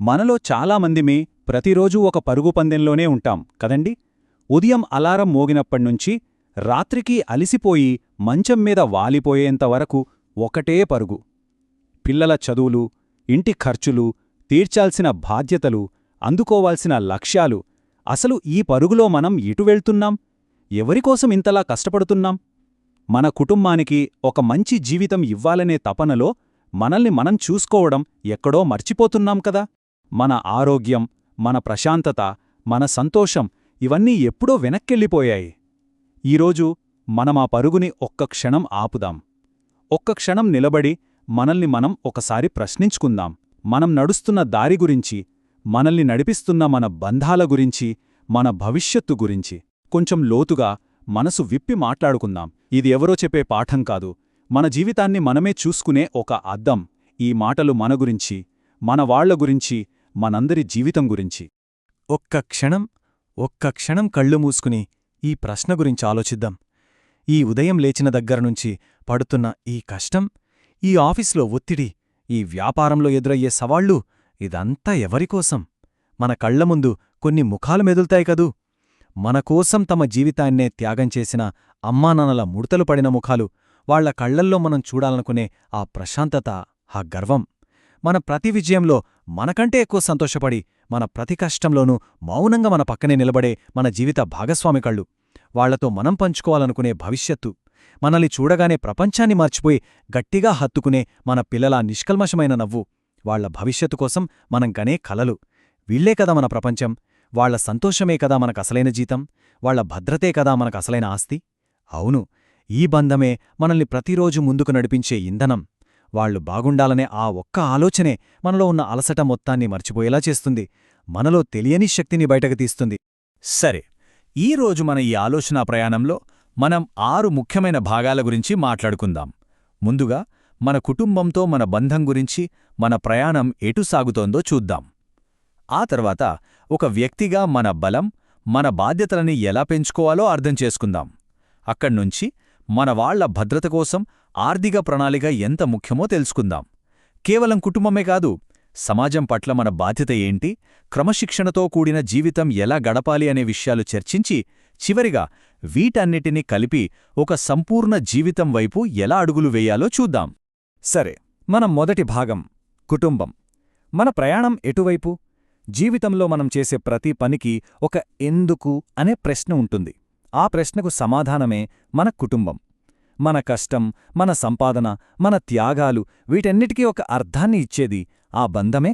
మనలో చాలామందిమే ప్రతిరోజూ ఒక పరుగు పందెంలోనే ఉంటాం కదండి? ఉదయం అలారం మోగినప్పటినుంచి రాత్రికి అలిసిపోయి మంచం మీద వాలిపోయేంత వరకు ఒకటే పరుగు. పిల్లల చదువులు ఇంటి ఖర్చులు తీర్చాల్సిన బాధ్యతలు అందుకోవాల్సిన లక్ష్యాలు అసలు ఈ పరుగులో మనం ఎటు వెళ్తున్నాం? ఎవరికోసం ఇంతలా కష్టపడుతున్నాం? మన కుటుంబానికి ఒక మంచి జీవితం ఇవ్వాలనే తపనలో మనల్ని మనం చూసుకోవడం ఎక్కడో మర్చిపోతున్నాం కదా? మన ఆరోగ్యం మన ప్రశాంతత మన సంతోషం ఇవన్నీ ఎప్పుడో వెనక్కెళ్ళిపోయాయి. ఈరోజు మనమా పరుగుని ఒక్క క్షణం ఆపుదాం. ఒక్క క్షణం నిలబడి మనల్ని మనం ఒకసారి ప్రశ్నించుకుందాం. మనం నడుస్తున్న దారి గురించి మనల్ని నడిపిస్తున్న మన బంధాల గురించి మన భవిష్యత్తు గురించి కొంచెం లోతుగా మనసు విప్పి మాట్లాడుకుందాం. ఇది ఎవరో చెప్పే పాఠం కాదు. మన జీవితాన్ని మనమే చూసుకునే ఒక అద్దం. ఈ మాటలు మన గురించి మన వాళ్ళ గురించి మనందరి జీవితం గురించి. ఒక్క క్షణం ఒక్క క్షణం కళ్ళు మూసుకుని ఈ ప్రశ్న గురించి ఆలోచిద్దాం. ఈ ఉదయం లేచిన దగ్గరనుంచి పడుతున్న ఈ కష్టం ఈ ఆఫీసులో ఒత్తిడి ఈ వ్యాపారంలో ఎదురయ్యే సవాళ్ళు ఇదంతా ఎవరికోసం మన కళ్ళ ముందు కొన్ని ముఖాలు మెదులుతాయి కదూ? మనకోసం తమ జీవితాన్నే త్యాగం చేసిన అమ్మానాన్నల ముడతలు పడిన ముఖాలు వాళ్ళ కళ్ళల్లో మనం చూడాలనుకునే ఆ ప్రశాంతత ఆ గర్వం. మన ప్రతి విజయంలో మనకంటే ఎక్కువ సంతోషపడి మన ప్రతి కష్టంలోనూ మౌనంగా మన పక్కనే నిలబడే మన జీవిత భాగస్వామి కళ్ళు. వాళ్ళతో మనం పంచుకోవాలనుకునే భవిష్యత్తు. మనల్ని చూడగానే ప్రపంచాన్ని మర్చిపోయి గట్టిగా హత్తుకునే మన పిల్లల నిష్కల్మషమైన నవ్వు. వాళ్ళ భవిష్యత్తు కోసం మనం గనే కలలు. వీళ్ళే కదా మన ప్రపంచం. వాళ్ళ సంతోషమే కదా మనకసలైన జీతం. వాళ్ళ భద్రతే కదా మనకసలైన ఆస్తి. అవును ఈ బంధమే మనల్ని ప్రతిరోజు ముందుకు నడిపించే ఇంధనం. వాళ్ళు బాగుండాలనే ఆ ఒక్క ఆలోచనే మనలో ఉన్న అలసట మొత్తాన్ని మర్చిపోయేలా చేస్తుంది. మనలో తెలియని శక్తిని బయటకు తీస్తుంది. సరే ఈరోజు మన ఈ ఆలోచనా ప్రయాణంలో మనం ఆరు ముఖ్యమైన భాగాల గురించి మాట్లాడుకుందాం. ముందుగా మన కుటుంబంతో మన బంధం గురించి మన ప్రయాణం ఎటు సాగుతోందో చూద్దాం. ఆ తర్వాత ఒక వ్యక్తిగా మన బలం మన బాధ్యతలని ఎలా పెంచుకోవాలో అర్థం చేసుకుందాం. అక్కడ్నుంచి మన వాళ్ళ భద్రత కోసం ఆర్థిక ప్రణాళిక ఎంత ముఖ్యమో తెలుసుకుందాం. కేవలం కుటుంబమే కాదు సమాజం పట్ల మన బాధ్యత ఏంటి క్రమశిక్షణతో కూడిన జీవితం ఎలా గడపాలి అనే విషయాలు చర్చించి చివరిగా వీటన్నిటినీ కలిపి ఒక సంపూర్ణ జీవితం వైపు ఎలా అడుగులు వేయాలో చూద్దాం. సరే మన మొదటి భాగం కుటుంబం. మన ప్రయాణం ఎటువైపు? జీవితంలో మనం చేసే ప్రతి పనికి ఒక ఎందుకు అనే ప్రశ్న ఉంటుంది. ఆ ప్రశ్నకు సమాధానమే మన కుటుంబం. మన కష్టం మన సంపాదన మన త్యాగాలు వీటన్నిటికీ ఒక అర్థాన్ని ఇచ్చేది ఆ బంధమే.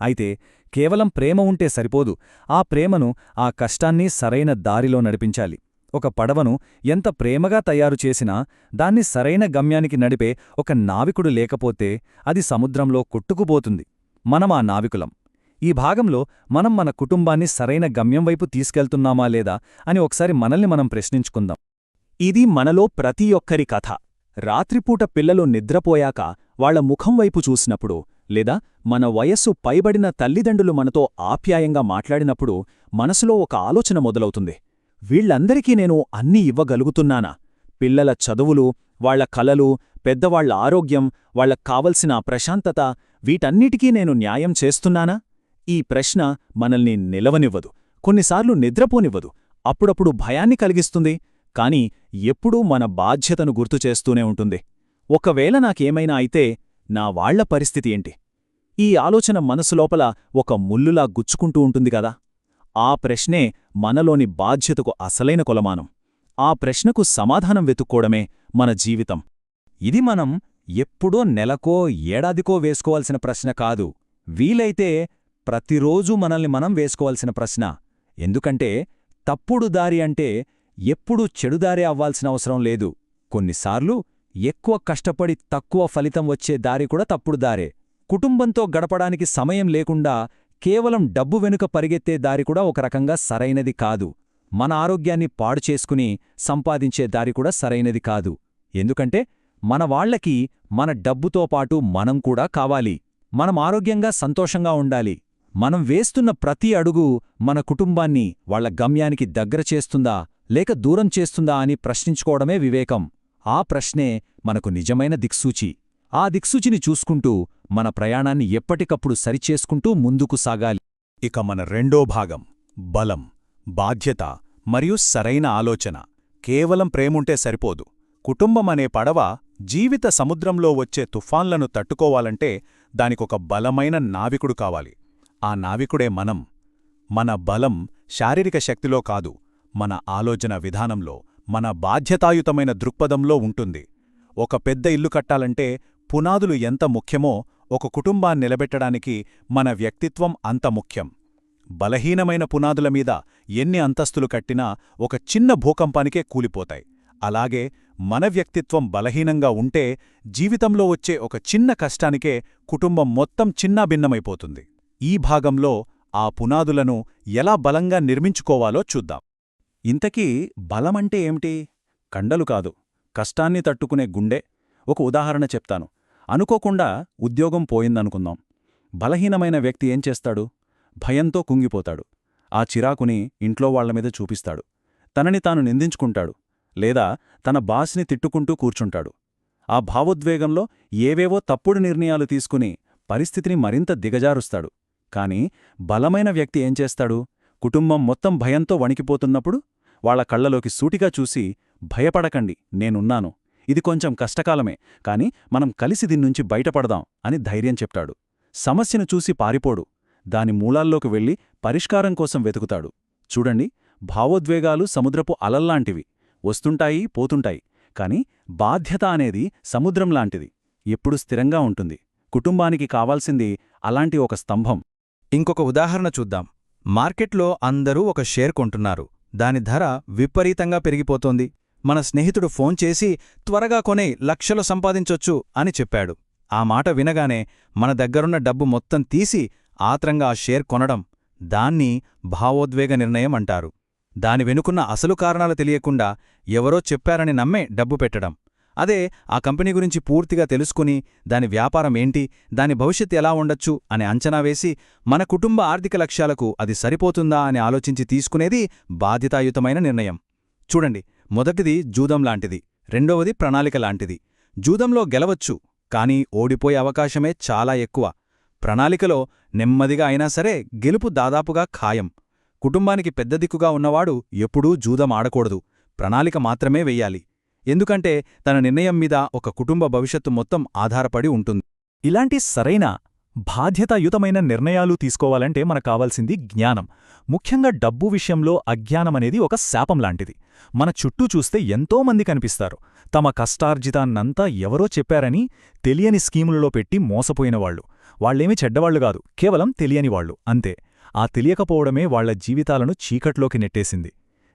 అయితే కేవలం ప్రేమ ఉంటే సరిపోదు. ఆ ప్రేమను ఆ కష్టాన్ని సరైన దారిలో నడిపించాలి. ఒక పడవను ఎంత ప్రేమగా తయారు చేసినా దాన్ని సరైన గమ్యానికి నడిపే ఒక నావికుడు లేకపోతే అది సముద్రంలో కొట్టుకుపోతుంది. మనం ఆ నావికులం. ఈ భాగంలో మనం మన కుటుంబాన్ని సరైన గమ్యం వైపు తీసుకెళ్తున్నామా లేదా అని ఒకసారి మనల్ని మనం ప్రశ్నించుకుందాం. ఇది మనలో ప్రతి ఒక్కరి కథ. రాత్రిపూట పిల్లలు నిద్రపోయాక వాళ్ళ ముఖం వైపు చూసినప్పుడు లేదా మన వయస్సు పైబడిన తల్లిదండ్రులు మనతో ఆప్యాయంగా మాట్లాడినప్పుడు మనసులో ఒక ఆలోచన మొదలవుతుంది. వీళ్ళందరికీ నేను అన్నీ ఇవ్వగలుగుతున్నానా? పిల్లల చదువులు వాళ్ళ కలలు పెద్దవాళ్ళ ఆరోగ్యం వాళ్ళకు కావలసిన ప్రశాంతత వీటన్నిటికీ నేను న్యాయం చేస్తున్నానా? ఈ ప్రశ్న మనల్ని నిలవనివ్వదు. కొన్నిసార్లు నిద్రపోనివ్వదు. అప్పుడప్పుడు భయాన్ని కలిగిస్తుంది. కాని ఎప్పుడూ మన బాధ్యతను గుర్తుచేస్తూనే ఉంటుంది. ఒకవేళ నాకేమైనా అయితే నా వాళ్ళ పరిస్థితి ఏంటి? ఈ ఆలోచన మనసులోపల ఒక ముల్లులా గుచ్చుకుంటూ ఉంటుంది కదా? ఆ ప్రశ్నే మనలోని బాధ్యతకు అసలైన కొలమానం. ఆ ప్రశ్నకు సమాధానం వెతుక్కోవడమే మన జీవితం. ఇది మనం ఎప్పుడో నెలకో ఏడాదికో వేసుకోవాల్సిన ప్రశ్న కాదు. వీలైతే ప్రతిరోజూ మనల్ని మనం వేసుకోవాల్సిన ప్రశ్న. ఎందుకంటే తప్పుడు దారి అంటే ఎప్పుడూ చెడుదారే అవ్వాల్సిన అవసరం లేదు. కొన్నిసార్లు ఎక్కువ కష్టపడి తక్కువ ఫలితం వచ్చే దారి కూడా తప్పుడు దారే. కుటుంబంతో గడపడానికి సమయం లేకుండా కేవలం డబ్బు వెనుక పరిగెత్తే దారి కూడా ఒక రకంగా సరైనది కాదు. మన ఆరోగ్యాన్ని పాడు చేసుకుని సంపాదించే దారి కూడా సరైనది కాదు. ఎందుకంటే మన వాళ్ళకి మన డబ్బుతో పాటు మనం కూడా కావాలి. మనం ఆరోగ్యంగా సంతోషంగా ఉండాలి. మనం వేస్తున్న ప్రతి అడుగు మన కుటుంబాన్ని వాళ్ళ గమ్యానికి దగ్గర చేస్తుందా? లేక దూరం చేస్తుందా అని ప్రశ్నించుకోవడమే వివేకం. ఆ ప్రశ్నే మనకు నిజమైన దిక్సూచి. ఆ దిక్సూచిని చూసుకుంటూ మన ప్రయాణాన్ని ఎప్పటికప్పుడు సరిచేసుకుంటూ ముందుకు సాగాలి. ఇక మన రెండో భాగం బలం బాధ్యత మరియు సరైన ఆలోచన. కేవలం ప్రేముంటే సరిపోదు. కుటుంబమనే పడవ జీవిత సముద్రంలో వచ్చే తుఫాన్లను తట్టుకోవాలంటే దానికొక బలమైన నావికుడు కావాలి. ఆ నావికుడే మనం. మన బలం శారీరక శక్తిలో కాదు. మన ఆలోచన విధానంలో మన బాధ్యతాయుతమైన దృక్పథంలో ఉంటుంది. ఒక పెద్ద ఇల్లు కట్టాలంటే పునాదులు ఎంత ముఖ్యమో ఒక కుటుంబాన్ని నిలబెట్టడానికి మన వ్యక్తిత్వం అంత ముఖ్యం. బలహీనమైన పునాదుల మీద ఎన్ని అంతస్తులు కట్టినా ఒక చిన్న భూకంపానికే కూలిపోతాయి. అలాగే మన వ్యక్తిత్వం బలహీనంగా ఉంటే జీవితంలో వచ్చే ఒక చిన్న కష్టానికే కుటుంబం మొత్తం చిన్నాభిన్నమైపోతుంది. ఈ భాగంలో ఆ పునాదులను ఎలా బలంగా నిర్మించుకోవాలో చూద్దాం. ఇంతకీ బలమంటే ఏమిటి? కండలు కాదు కష్టాన్ని తట్టుకునే గుండె. ఒక ఉదాహరణ చెప్తాను. అనుకోకుండా ఉద్యోగం పోయిందనుకుందాం. బలహీనమైన వ్యక్తి ఏం చేస్తాడు? భయంతో కుంగిపోతాడు. ఆ చిరాకుని ఇంట్లో వాళ్ళమీద చూపిస్తాడు. తనని తాను నిందించుకుంటాడు. లేదా తన బాస్ని తిట్టుకుంటూ కూర్చుంటాడు. ఆ భావోద్వేగంలో ఏవేవో తప్పుడు నిర్ణయాలు తీసుకుని పరిస్థితిని మరింత దిగజారుస్తాడు. కాని బలమైన వ్యక్తి ఏం చేస్తాడు? కుటుంబం మొత్తం భయంతో వణికిపోతున్నప్పుడు వాళ్ళ కళ్ళలోకి సూటిగా చూసి భయపడకండి నేనున్నాను. ఇది కొంచెం కష్టకాలమే కాని మనం కలిసి దీన్నుంచి బయటపడదాం అని ధైర్యం చెప్తాడు. సమస్యను చూసి పారిపోడు. దాని మూలాల్లోకి వెళ్ళి పరిష్కారం కోసం వెతుకుతాడు. చూడండి భావోద్వేగాలు సముద్రపు అలల్లాంటివి. వస్తుంటాయి పోతుంటాయి కాని బాధ్యత అనేది సముద్రం లాంటిది. ఎప్పుడు స్థిరంగా ఉంటుంది. కుటుంబానికి కావాల్సింది అలాంటి ఒక స్తంభం. ఇంకొక ఉదాహరణ చూద్దాం. మార్కెట్లో అందరూ ఒక షేర్ కొంటున్నారు. దాని ధర విపరీతంగా పెరిగిపోతోంది. మన స్నేహితుడు ఫోన్ చేసి త్వరగా కొనే లక్షలు సంపాదించొచ్చు అని చెప్పాడు. ఆ మాట వినగానే మన దగ్గరున్న డబ్బు మొత్తం తీసి ఆత్రంగా ఆ షేర్ కొనడం దాన్ని భావోద్వేగ నిర్ణయం అంటారు. దాని వెనుకున్న అసలు కారణాలు తెలియకుండా ఎవరో చెప్పారని నమ్మే డబ్బు పెట్టడం. అదే ఆ కంపెనీ గురించి పూర్తిగా తెలుసుకుని దాని వ్యాపారం ఏంటి దాని భవిష్యత్ ఎలా ఉండొచ్చు అని అంచనా వేసి మన కుటుంబ ఆర్థిక లక్ష్యాలకు అది సరిపోతుందా అని ఆలోచించి తీసుకునేది బాధ్యతాయుతమైన నిర్ణయం. చూడండి మొదటిది జూదం లాంటిది రెండవది ప్రణాళిక లాంటిది. జూదంలో గెలవచ్చు కానీ ఓడిపోయే అవకాశమే చాలా ఎక్కువ. ప్రణాళికలో నెమ్మదిగా అయినా సరే గెలుపు దాదాపుగా ఖాయం. కుటుంబానికి పెద్ద దిక్కుగా ఉన్నవాడు ఎప్పుడూ జూదం ఆడకూడదు ప్రణాళిక మాత్రమే వెయ్యాలి ఎందుకంటే తన నిర్ణయం మీద ఒక కుటుంబ భవిష్యత్తు మొత్తం ఆధారపడి ఉంటుంది. ఇలాంటి సరైన బాధ్యతాయుతమైన నిర్ణయాలు తీసుకోవాలంటే మనకు కావాల్సింది జ్ఞానం. ముఖ్యంగా డబ్బు విషయంలో అజ్ఞానమనేది ఒక శాపం లాంటిది. మన చుట్టూ చూస్తే ఎంతోమంది కనిపిస్తారు. తమ కష్టార్జితాన్నంతా ఎవరో చెప్పారని తెలియని స్కీములలో పెట్టి మోసపోయినవాళ్ళు వాళ్ళేమీ చెడ్డవాళ్ళు కాదు కేవలం తెలియనివాళ్ళు అంతే. ఆ తెలియకపోవడమే వాళ్ళ జీవితాలను చీకట్లోకి నెట్టేసింది.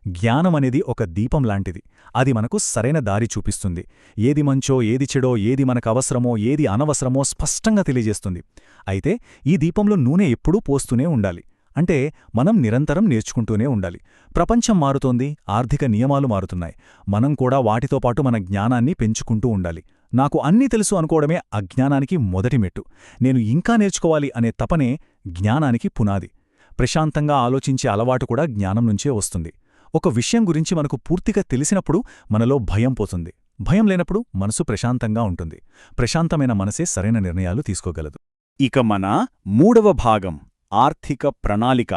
జ్ఞానమనేది ఒక దీపం లాంటిది. అది మనకు సరైన దారి చూపిస్తుంది. ఏది మంచో ఏది చెడో ఏది మనకు అవసరమో ఏది అనవసరమో స్పష్టంగా తెలియజేస్తుంది. అయితే ఈ దీపంలో నూనె ఎప్పుడూ పోస్తూనే ఉండాలి. అంటే మనం నిరంతరం నేర్చుకుంటూనే ఉండాలి. ప్రపంచం మారుతోంది ఆర్థిక నియమాలు మారుతున్నాయి. మనం కూడా వాటితో పాటు మన జ్ఞానాన్ని పెంచుకుంటూ ఉండాలి. నాకు అన్నీ తెలుసు అనుకోవడమే అజ్ఞానానికి మొదటి మెట్టు. నేను ఇంకా నేర్చుకోవాలి అనే తపనే జ్ఞానానికి పునాది. ప్రశాంతంగా ఆలోచించే అలవాటు కూడా జ్ఞానం నుంచే వస్తుంది. ఒక విషయం గురించి మనకు పూర్తిగా తెలిసినప్పుడు మనలో భయం పోతుంది. భయం లేనప్పుడు మనసు ప్రశాంతంగా ఉంటుంది. ప్రశాంతమైన మనసే సరైన నిర్ణయాలు తీసుకోగలదు. ఇక మన మూడవ భాగం ఆర్థిక ప్రణాళిక.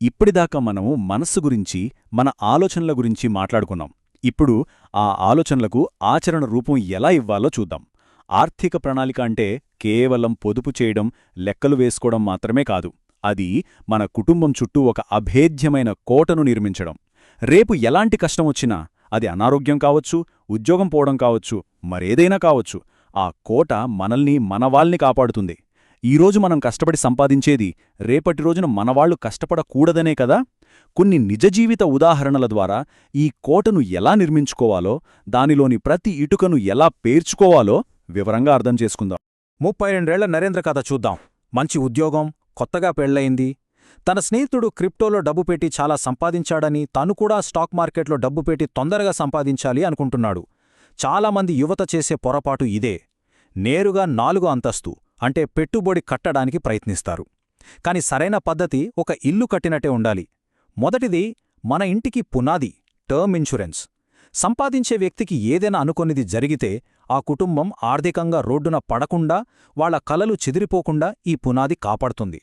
ఇప్పటిదాకా మనము మనస్సు గురించి మన ఆలోచనల గురించి మాట్లాడుకున్నాం. ఇప్పుడు ఆ ఆలోచనలకు ఆచరణ రూపం ఎలా ఇవ్వాలో చూద్దాం. ఆర్థిక ప్రణాళిక అంటే కేవలం పొదుపు చేయడం లెక్కలు వేసుకోవడం మాత్రమే కాదు. అది మన కుటుంబం చుట్టూ ఒక అభేద్యమైన కోటను నిర్మించడం. రేపు ఎలాంటి కష్టమొచ్చినా అది అనారోగ్యం కావచ్చు ఉద్యోగం పోవడం కావచ్చు మరేదైనా కావచ్చు ఆ కోట మనల్ని మనవాల్ని కాపాడుతుంది. ఈరోజు మనం కష్టపడి సంపాదించేది రేపటి రోజున మనవాళ్ళు కష్టపడకూడదనే కదా? కొన్ని నిజజీవిత ఉదాహరణల ద్వారా ఈ కోటను ఎలా నిర్మించుకోవాలో దానిలోని ప్రతి ఇటుకను ఎలా పేర్చుకోవాలో వివరంగా అర్థం చేసుకుందాం. ముప్పై రెండేళ్ళ నరేంద్ర కథ చూద్దాం. మంచి ఉద్యోగం కొత్తగా పెళ్ళయింది తన స్నేహితుడు క్రిప్టోలో డబ్బు పెట్టి చాలా సంపాదించాడని తను కూడా స్టాక్ మార్కెట్లో డబ్బు పెట్టి తొందరగా సంపాదించాలి అనుకుంటున్నాడు. చాలామంది యువత చేసే పొరపాటు ఇదే. నేరుగా నాలుగో అంతస్తు అంటే పెట్టుబడి కట్టడానికి ప్రయత్నిస్తారు. కాని సరైన పద్ధతి ఒక ఇల్లు కట్టినట్టే ఉండాలి. మొదటిది మన ఇంటికి పునాది టర్మ్ ఇన్సూరెన్స్ సంపాదించే వ్యక్తికి ఏదైనా అనుకొనిది జరిగితే ఆ కుటుంబం ఆర్థికంగా రోడ్డున పడకుండా వాళ్ళ కలలు చెదిరిపోకుండా ఈ పునాది కాపాడుతుంది.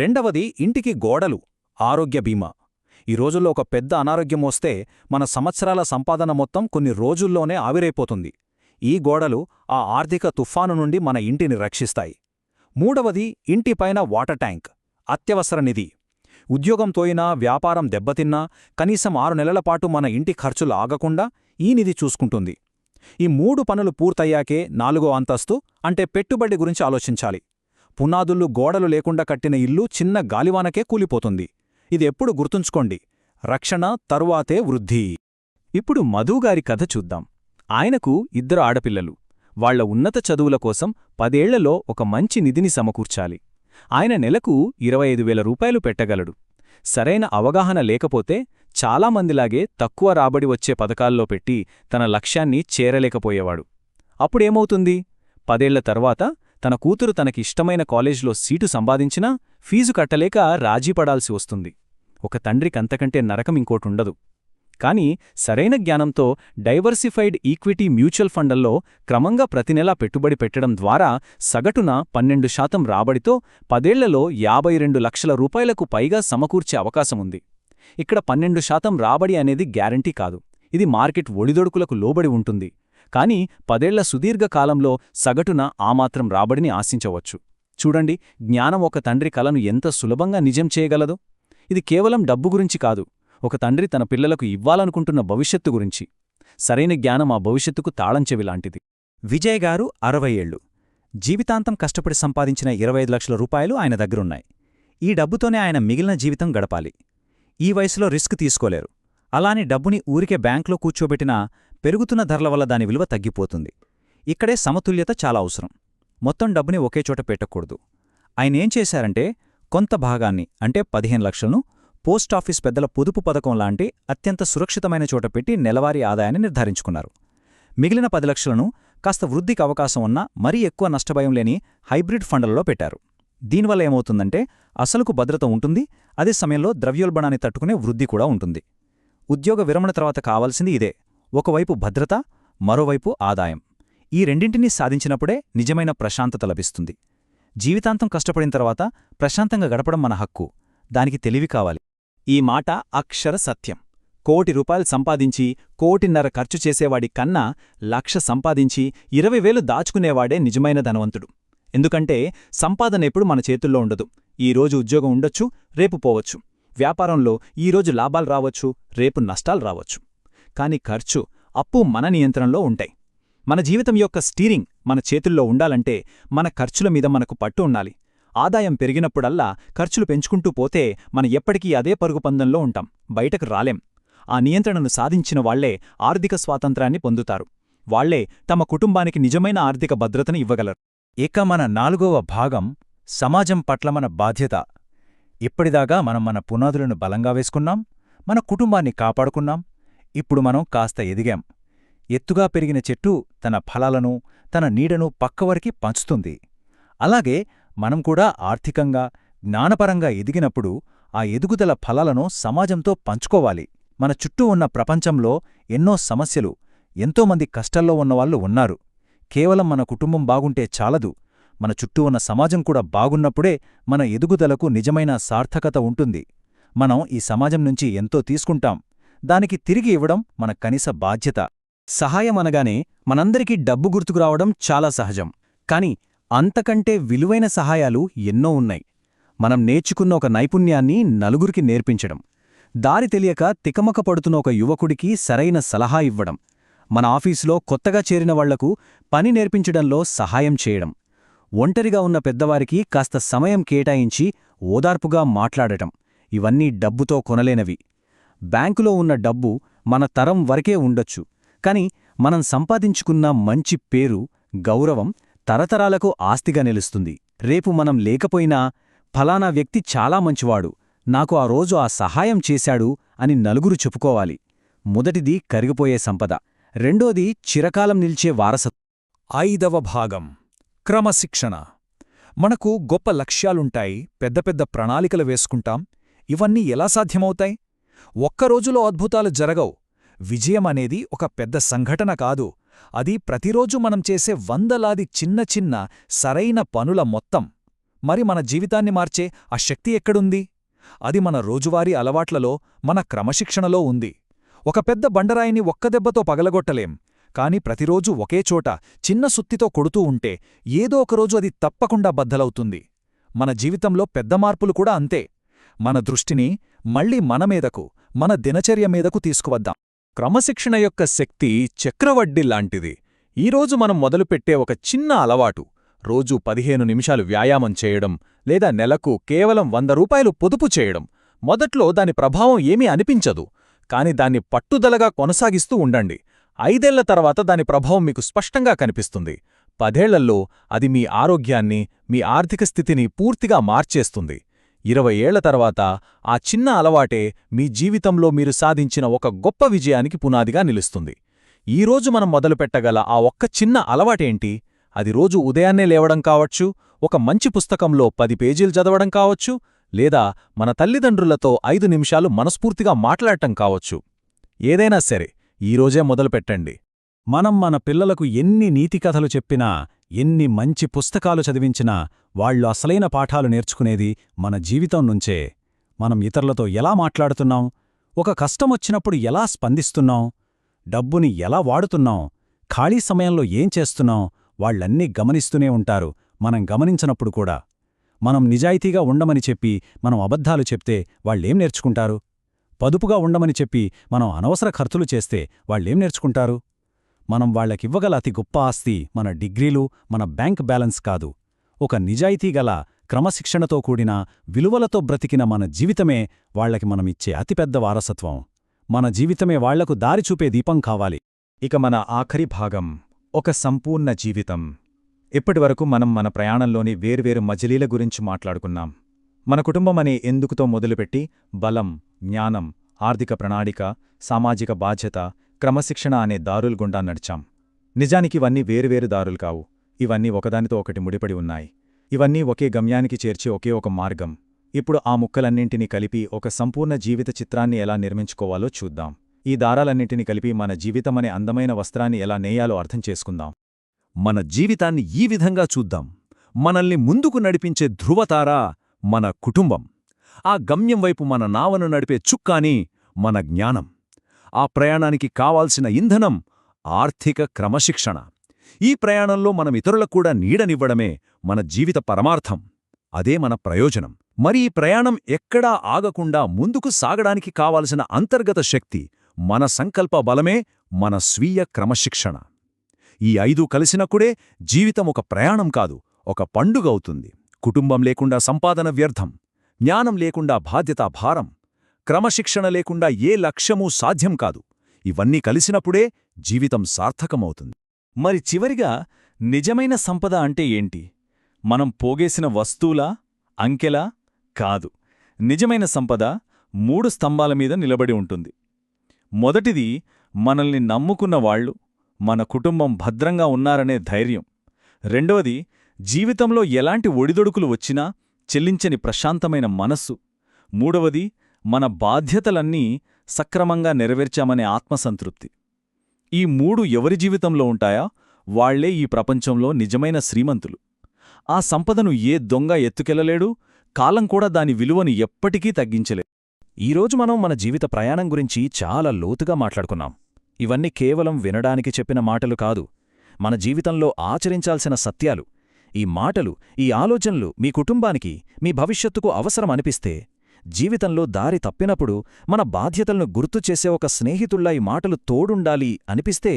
రెండవది ఇంటికి గోడలు ఆరోగ్య బీమా. ఈ రోజుల్లో ఒక పెద్ద అనారోగ్యం వస్తే మన సంవత్సరాల సంపాదన మొత్తం కొన్ని రోజుల్లోనే ఆవిరైపోతుంది. ఈ గోడలు ఆ ఆర్థిక తుఫాను నుండి మన ఇంటిని రక్షిస్తాయి. మూడవది ఇంటిపైన వాటర్ ట్యాంక్ అత్యవసర నిధి. ఉద్యోగం తోయినా వ్యాపారం దెబ్బతిన్నా కనీసం ఆరు నెలల పాటు మన ఇంటి ఖర్చులు ఆగకుండా ఈ నిధి చూసుకుంటుంది. ఈ మూడు పనులు పూర్తయ్యాకే నాలుగో అంతస్తు అంటే పెట్టుబడి గురించి ఆలోచించాలి. పునాదుళ్ళు గోడలు లేకుండా కట్టిన ఇల్లు చిన్న గాలివానకే కూలిపోతుంది. ఇది ఎప్పుడు గుర్తుంచుకోండి. రక్షణ తరువాతే వృద్ధి. ఇప్పుడు మధుగారి కథ చూద్దాం. ఆయనకు ఇద్దరు ఆడపిల్లలు. వాళ్ళ ఉన్నత చదువుల కోసం పదేళ్ళలో ఒక మంచి నిధిని సమకూర్చాలి. ఆయన నెలకు ఇరవై ఐదు వేల రూపాయలు పెట్టగలడు. సరైన అవగాహన లేకపోతే చాలామందిలాగే తక్కువ రాబడి వచ్చే పథకాల్లో పెట్టి తన లక్ష్యాన్ని చేరలేకపోయేవాడు. అప్పుడేమవుతుంది? పదేళ్ళ తర్వాత తన కూతురు తనకిష్టమైన కాలేజ్లో సీటు సంపాదించినా ఫీజు కట్టలేక రాజీపడాల్సి వస్తుంది. ఒక తండ్రికంతకంటే నరకం ఇంకోటుండదు. కాని సరైన జ్ఞానంతో డైవర్సిఫైడ్ ఈక్విటీ మ్యూచువల్ ఫండల్లో క్రమంగా ప్రతి నెలా పెట్టుబడి పెట్టడం ద్వారా సగటున పన్నెండు శాతం రాబడితో పదేళ్ళలో యాభై రెండు లక్షల రూపాయలకు పైగా సమకూర్చే అవకాశముంది ఇక్కడ పన్నెండు శాతం రాబడి అనేది గ్యారంటీ కాదు. ఇది మార్కెట్ ఒడిదొడుకులకు లోబడి ఉంటుంది. కానీ పదేళ్ళ సుదీర్ఘ కాలంలో సగటున ఆమాత్రం రాబడిని ఆశించవచ్చు. చూడండి జ్ఞానం ఒక తండ్రి కలను ఎంత సులభంగా నిజం చేయగలదో. ఇది కేవలం డబ్బు గురించి కాదు ఒక తండ్రి తన పిల్లలకు ఇవ్వాలనుకుంటున్న భవిష్యత్తు గురించి. సరైన జ్ఞానం ఆ భవిష్యత్తుకు తాళంచెవి లాంటిది. విజయ్ గారు అరవై ఏళ్ళు. జీవితాంతం కష్టపడి సంపాదించిన ఇరవై లక్షల రూపాయలు ఆయన దగ్గరున్నాయి. ఈ డబ్బుతోనే ఆయన మిగిలిన జీవితం గడపాలి. ఈ వయసులో రిస్క్ తీసుకోలేరు. అలాని డబ్బుని ఊరికే బ్యాంకులో కూర్చోబెట్టినా పెరుగుతున్న ధరల వల్ల దాని విలువ తగ్గిపోతుంది. ఇక్కడే సమతుల్యత చాలా అవసరం. మొత్తం డబ్బుని ఒకే చోట పెట్టకూడదు. ఆయనేం చేశారంటే కొంత భాగాన్ని అంటే పదిహేను లక్షలను పోస్టాఫీస్ పెద్దల పొదుపు పథకం లాంటి అత్యంత సురక్షితమైన చోట పెట్టి నెలవారీ ఆదాయాన్ని నిర్ధారించుకున్నారు. మిగిలిన పది లక్షలను కాస్త వృద్ధికి అవకాశం ఉన్న మరీ ఎక్కువ నష్టభయం లేని హైబ్రిడ్ ఫండ్లలో పెట్టారు. దీనివల్ల ఏమవుతుందంటే అసలుకు భద్రత ఉంటుంది అదే సమయంలో ద్రవ్యోల్బణాన్ని తట్టుకునే వృద్ధి కూడా ఉంటుంది. ఉద్యోగ విరమణ తర్వాత కావాల్సింది ఇదే. ఒకవైపు భద్రత మరోవైపు ఆదాయం. ఈ రెండింటినీ సాధించినప్పుడే నిజమైన ప్రశాంతత లభిస్తుంది. జీవితాంతం కష్టపడిన తర్వాత ప్రశాంతంగా గడపడం మన హక్కు. దానికి తెలివి కావాలి. ఈ మాట అక్షర సత్యం. కోటి రూపాయలు సంపాదించి కోటిన్నర ఖర్చు చేసేవాడి కన్నా లక్ష సంపాదించి ఇరవై వేలు దాచుకునేవాడే నిజమైన ధనవంతుడు. ఎందుకంటే సంపాదన ఎప్పుడు మన చేతుల్లో ఉండదు. ఈరోజు ఉద్యోగం ఉండొచ్చు రేపు పోవచ్చు. వ్యాపారంలో ఈరోజు లాభాలు రావచ్చు రేపు నష్టాలు రావచ్చు. కాని ఖర్చు అప్పు మన నియంత్రణలో ఉంటాయి. మన జీవితం యొక్క స్టీరింగ్ మన చేతుల్లో ఉండాలంటే మన ఖర్చుల మీద మనకు పట్టు ఉండాలి. ఆదాయం పెరిగినప్పుడల్లా ఖర్చులు పెంచుకుంటూ పోతే మన ఎప్పటికీ అదే పరుగు పందంలో ఉంటాం బయటకు రాలేం. ఆ నియంత్రణను సాధించిన వాళ్ళే ఆర్థిక స్వాతంత్రాన్ని పొందుతారు. వాళ్ళే తమ కుటుంబానికి నిజమైన ఆర్థిక భద్రతను ఇవ్వగలరు. ఇక మన నాలుగవ భాగం సమాజం పట్ల మన బాధ్యత. ఇప్పటిదాకా మనం మన పునాదులను బలంగా వేసుకున్నాం మన కుటుంబాన్ని కాపాడుకున్నాం ఇప్పుడు మనం కాస్త ఎదిగాం. ఎత్తుగా పెరిగిన చెట్టు తన ఫలాలను తన నీడను పక్కవరికి పంచుతుంది. అలాగే మనం కూడా ఆర్థికంగా జ్ఞానపరంగా ఎదిగినప్పుడు ఆ ఎదుగుదల ఫలాలను సమాజంతో పంచుకోవాలి. మన చుట్టూ ఉన్న ప్రపంచంలో ఎన్నో సమస్యలు ఎంతోమంది కష్టల్లో ఉన్నవాళ్ళు ఉన్నారు. కేవలం మన కుటుంబం బాగుంటే చాలదు. మన చుట్టూ ఉన్న సమాజం కూడా బాగున్నప్పుడే మన ఎదుగుదలకు నిజమైన సార్థకత ఉంటుంది. మనం ఈ సమాజం నుంచి ఎంతో తీసుకుంటాం. దానికి తిరిగి ఇవ్వడం మన కనీస బాధ్యత. సహాయం అనగానే మనందరికీ డబ్బు గుర్తుకురావడం చాలా సహజం. కాని అంతకంటే విలువైన సహాయాలు ఎన్నో ఉన్నాయి. మనం నేర్చుకున్న ఒక నైపుణ్యాన్ని నలుగురికి నేర్పించడం. దారి తెలియక తికమక పడుతున్న ఒక యువకుడికి సరైన సలహా ఇవ్వడం. మన ఆఫీసులో కొత్తగా చేరిన వాళ్ళకు పని నేర్పించడంలో సహాయం చేయడం. ఒంటరిగా ఉన్న పెద్దవారికి కాస్త సమయం కేటాయించి ఓదార్పుగా మాట్లాడటం. ఇవన్నీ డబ్బుతో కొనలేనవి. బ్యాంకులో ఉన్న డబ్బు మన తరం వరకే ఉండొచ్చు. కాని మనం సంపాదించుకున్న మంచి పేరు గౌరవం తరతరాలకు ఆస్తిగా నిలుస్తుంది. రేపు మనం లేకపోయినా ఫలానా వ్యక్తి చాలా మంచివాడు. నాకు ఆ రోజు ఆ సహాయం చేశాడు అని నలుగురు చెప్పుకోవాలి. మొదటిది కరిగిపోయే సంపద. రెండోది చిరకాలం నిల్చే వారసత్వం. ఐదవ భాగం. క్రమశిక్షణ. మనకు గొప్ప లక్ష్యాలుంటాయి. పెద్ద పెద్ద ప్రణాళికలు వేసుకుంటాం. ఇవన్నీ ఎలా సాధ్యమవుతాయి? ఒక్కరోజులో అద్భుతాలు జరగవు. విజయం అనేది ఒక పెద్ద సంఘటన కాదు. అది ప్రతిరోజు మనం చేసే వందలాది చిన్న చిన్న సరైన పనుల మొత్తం. మరి మన జీవితాన్ని మార్చే ఆ శక్తి ఎక్కడుంది? అది మన రోజువారీ అలవాట్లలో మన క్రమశిక్షణలో ఉంది. ఒక పెద్ద బండరాయిని ఒక్కదెబ్బతో పగలగొట్టలేం. కాని ప్రతిరోజు ఒకేచోట చిన్న సుత్తితో కొడుతూ ఉంటే ఏదో ఒకరోజు అది తప్పకుండా బద్దలవుతుంది. మన జీవితంలో పెద్ద మార్పులు కూడా అంతే. మన దృష్టిని మళ్ళీ మన మీదకు మన దినచర్య మీదకు తీసుకువద్దాం. క్రమశిక్షణ యొక్క శక్తి చక్రవడ్డీ లాంటిది. ఈరోజు మనం మొదలుపెట్టే ఒక చిన్న అలవాటు. రోజూ పదిహేను నిమిషాలు వ్యాయామం చేయడం లేదా నెలకు కేవలం వంద రూపాయలు పొదుపు చేయడం. మొదట్లో దాని ప్రభావం ఏమీ అనిపించదు. కాని దాన్ని పట్టుదలగా కొనసాగిస్తూ ఉండండి. ఐదేళ్ళ తర్వాత దాని ప్రభావం మీకు స్పష్టంగా కనిపిస్తుంది. పదేళ్ళల్లో అది మీ ఆరోగ్యాన్ని మీ ఆర్థిక స్థితిని పూర్తిగా మార్చేస్తుంది. ఇరవై ఏళ్ళ తర్వాత ఆ చిన్న అలవాటే మీ జీవితంలో మీరు సాధించిన ఒక గొప్ప విజయానికి పునాదిగా నిలుస్తుంది. ఈరోజు మనం మొదలుపెట్టగల ఆ ఒక్క చిన్న అలవాటేంటి? అది రోజు ఉదయాన్నే లేవడం కావచ్చు ఒక మంచి పుస్తకంలో పది పేజీలు చదవడం కావచ్చు లేదా మన తల్లిదండ్రులతో ఐదు నిమిషాలు మనస్ఫూర్తిగా మాట్లాడటం కావచ్చు. ఏదైనా సరే ఈరోజే మొదలుపెట్టండి. మనం మన పిల్లలకు ఎన్ని నీతి కథలు చెప్పినా ఎన్ని మంచి పుస్తకాలు చదివించినా వాళ్ళు అసలైన పాఠాలు నేర్చుకునేది మన జీవితం నుంచే. మనం ఇతరులతో ఎలా మాట్లాడుతున్నాం? ఒక కష్టమొచ్చినప్పుడు ఎలా స్పందిస్తున్నాం? డబ్బుని ఎలా వాడుతున్నాం? ఖాళీ సమయంలో ఏం చేస్తున్నాం? వాళ్ళన్నీ గమనిస్తూనే ఉంటారు. మనం గమనించనప్పుడు కూడా. మనం నిజాయితీగా ఉండమని చెప్పి మనం అబద్ధాలు చెప్తే వాళ్ళేం నేర్చుకుంటారు? పదుపుగా ఉండమని చెప్పి మనం అనవసర ఖర్చులు చేస్తే వాళ్ళేం నేర్చుకుంటారు? మనం వాళ్ళకివ్వగల అతి గొప్ప ఆస్తి మన డిగ్రీలు మన బ్యాంక్ బ్యాలెన్స్ కాదు. ఒక నిజాయితీగల క్రమశిక్షణతో కూడిన విలువలతో బ్రతికిన మన జీవితమే వాళ్ళకి మనమిచ్చే అతిపెద్ద వారసత్వం. మన జీవితమే వాళ్ళకు దారి చూపే దీపం కావాలి. ఇక మన ఆఖరి భాగం ఒక సంపూర్ణ జీవితం. ఇప్పటివరకు మనం మన ప్రయాణంలోని వేర్వేరు మజిలీల గురించి మాట్లాడుకున్నాం. మన కుటుంబం అనే ఎందుకుతో మొదలుపెట్టి బలం జ్ఞానం ఆర్థిక ప్రణాళిక సామాజిక బాధ్యత క్రమశిక్షణ అనే దారులు గుండా నడిచాం. నిజానికి ఇవన్నీ వేరువేరు దారులు కావు. ఇవన్నీ ఒకదానితో ఒకటి ముడిపడి ఉన్నాయి. ఇవన్నీ ఒకే గమ్యానికి చేర్చే ఒకే ఒక మార్గం. ఇప్పుడు ఆ ముక్కలన్నింటినీ కలిపి ఒక సంపూర్ణ జీవిత చిత్రాన్ని ఎలా నిర్మించుకోవాలో చూద్దాం. ఈ దారాలన్నింటినీ కలిపి మన జీవితమనే అందమైన వస్త్రాన్ని ఎలా నేయాలో అర్థం చేసుకుందాం. మన జీవితాన్ని ఈ విధంగా చూద్దాం. మనల్ని ముందుకు నడిపించే ధృవతారా మన కుటుంబం. ఆ గమ్యం వైపు మన నావను నడిపే చుక్కాని మన జ్ఞానం. ఆ ప్రయాణానికి కావాల్సిన ఇంధనం ఆర్థిక క్రమశిక్షణ. ఈ ప్రయాణంలో మనం ఇతరులకు కూడా నీడనివ్వడమే మన జీవిత పరమార్థం. అదే మన ప్రయోజనం. మరి ఈ ప్రయాణం ఎక్కడా ఆగకుండా ముందుకు సాగడానికి కావాల్సిన అంతర్గత శక్తి మన సంకల్ప బలమే మన స్వీయ క్రమశిక్షణ. ఈ ఐదు కలిసినప్పుడే జీవితం ఒక ప్రయాణం కాదు ఒక పండుగ అవుతుంది. కుటుంబం లేకుండా సంపాదన వ్యర్థం. జ్ఞానం లేకుండా బాధ్యత భారం. క్రమశిక్షణ లేకుండా ఏ లక్ష్యమూ సాధ్యం కాదు. ఇవన్నీ కలిసినప్పుడే జీవితం సార్థకమవుతుంది. మరి చివరిగా నిజమైన సంపద అంటే ఏంటి? మనం పోగేసిన వస్తువులా? అంకెలా? కాదు. నిజమైన సంపద మూడు స్తంభాల మీద నిలబడి ఉంటుంది. మొదటిది మనల్ని నమ్ముకున్న వాళ్ళు మన కుటుంబం భద్రంగా ఉన్నారనే ధైర్యం. రెండవది జీవితంలో ఎలాంటి ఒడిదొడుకులు వచ్చినా చెల్లించని ప్రశాంతమైన మనస్సు. మూడవది మన బాధ్యతలన్నీ సక్రమంగా నెరవేర్చామనే ఆత్మసంతృప్తి. ఈ మూడు ఎవరి జీవితంలో ఉంటాయా? వాళ్ళే ఈ ప్రపంచంలో నిజమైన శ్రీమంతులు. ఆ సంపదను ఏ దొంగ ఎత్తుకెళ్ళలేడు కాలం కూడా దాని విలువను ఎప్పటికీ తగ్గించలేదు ఈరోజు మనం మన జీవిత ప్రయాణం గురించి చాలా లోతుగా మాట్లాడుకున్నాం. ఇవన్నీ కేవలం వినడానికి చెప్పిన మాటలు కాదు. మన జీవితంలో ఆచరించాల్సిన సత్యాలు ఈ మాటలు ఈ ఆలోచనలు మీ కుటుంబానికి మీ భవిష్యత్తుకు అవసరం అనిపిస్తే జీవితంలో దారి తప్పినప్పుడు మన బాధ్యతలను గుర్తు చేసే ఒక స్నేహితుల్లా ఈ మాటలు తోడుండాలి అనిపిస్తే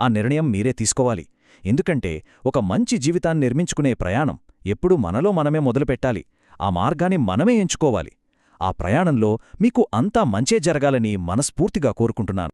ఆ నిర్ణయం మీరే తీసుకోవాలి. ఎందుకంటే ఒక మంచి జీవితాన్ని నిర్మించుకునే ప్రయాణం ఎప్పుడూ మనలో మనమే మొదలుపెట్టాలి. ఆ మార్గాన్ని మనమే ఎంచుకోవాలి. ఆ ప్రయాణంలో మీకు అంతా మంచే జరగాలని మనస్ఫూర్తిగా కోరుకుంటున్నాను.